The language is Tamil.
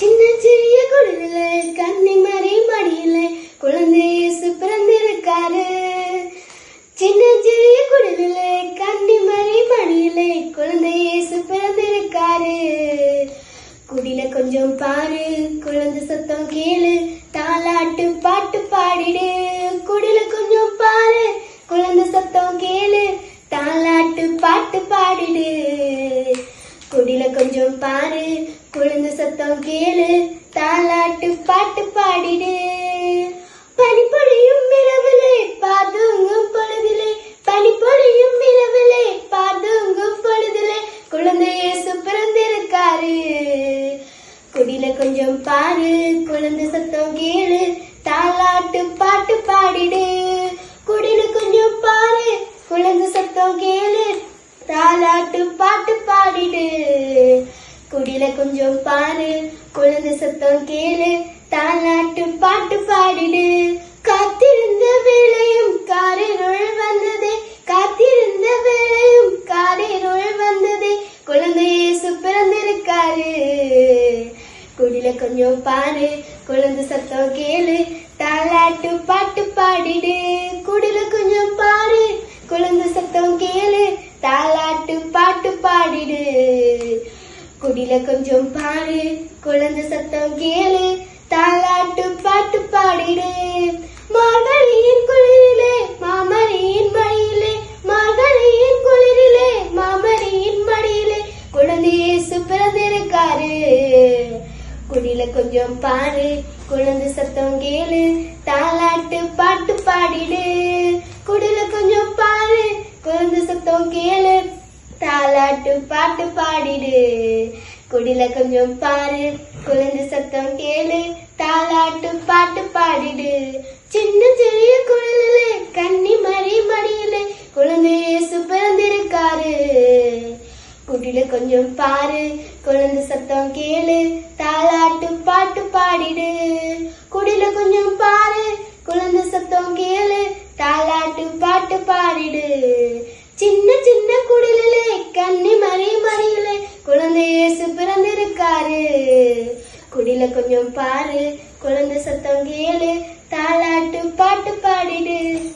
சின்ன சிறிய குடில கண்ணி மறை மடியில குழந்தை இயேசு பிறந்திருக்காரு. சின்ன சிறிய குடில கண்ணி மறை மடியில குழந்தை இயேசு பிறந்திருக்காரு. குடில கொஞ்சம் பாரு குழந்தை சத்தம் கேளு தாலாட்டு பாட்டு பாடிடு. குடில கொஞ்சம் பாரு குழந்தை சத்தம் கேளு தாலாட்டு பாட்டு பாடிடு குடில கொஞ்சம் பாரு குழந்தை கேளு தாலாட்டு பாட்டு பாடிடு. பனிப்பொழியும் இரவிலே பாதுங்கும் பொழுதிலே. பனிப்பொழியும் இரவிலே பாதுங்கும் பொழுதிலே. குழந்தை இயேசு பிறந்திருக்காரு. குடியில கொஞ்சம் பாரு குழந்தை சத்தம் கேளு தாலாட்டு பாட்டு பாடிடு. குடியில கொஞ்சம் பாரு குழந்தை சத்தம் கேளு தாலாட்டு பாட்டு பாடிடு குடில கொஞ்சம் பாரு. குழந்தை சத்தம் கேளு. தாலாட்டு பாட்டு பாடிடு. காத்திருந்த வேளையும் காரிருள் வந்ததே. காத்திருந்த வேளையும் காரிருள் வந்ததே. குழந்தையே சுப்பிறந்திருக்காரு குடில கொஞ்சம் பாரு. குழந்தை சத்தம் கேளு. தாலாட்டு பாட்டு பாடிடு குடில கொஞ்சம் பாரு குழந்தை சத்தம் கேளு தாலாட்டு பாட்டு பாடிடு குடில கொஞ்சம் பாரு குழந்தை சத்தம் கேளு தாலாட்டு பாட்டு பாடிடு. மார்கழியின் குளிரிலே மாமரியின் மடியிலே மார்கழியின் குளிரிலே மாமரியின் மடியிலே குழந்தையே இயேசு குடில கொஞ்சம் பாரு குழந்தை சத்தம் கேளு தாலாட்டு பாட்டு பாடிடு. குடில கொஞ்சம் பாரு குழந்தை சத்தம் கேளு தாலாட்டு பாட்டு பாடிடு. குடில கொஞ்சம் பாரு. குழந்தை சத்தம் கேளு. தாலாட்டு பாட்டு பாடிடு. சின்ன சிறிய குழந்தைலே கண்ணி மறி மடியில குழந்தை இயேசு பிறந்திருக்காரு குடில கொஞ்சம் பாரு. குழந்தை சத்தம் கேளு. தாலாட்டு பாட்டு பாடிடு. குடில கொஞ்சம் பாரு. குழந்தை சத்தம் கேளு. தாலாட்டு பாட்டு பாடிடு. சின்ன சின்ன குடிலே கண்ணி மறி மறியிலே பாரு. குடில கொஞ்சம் பாரு. குழந்தை சத்தம் கேளு. தாலாட்டு பாட்டு பாடிடு.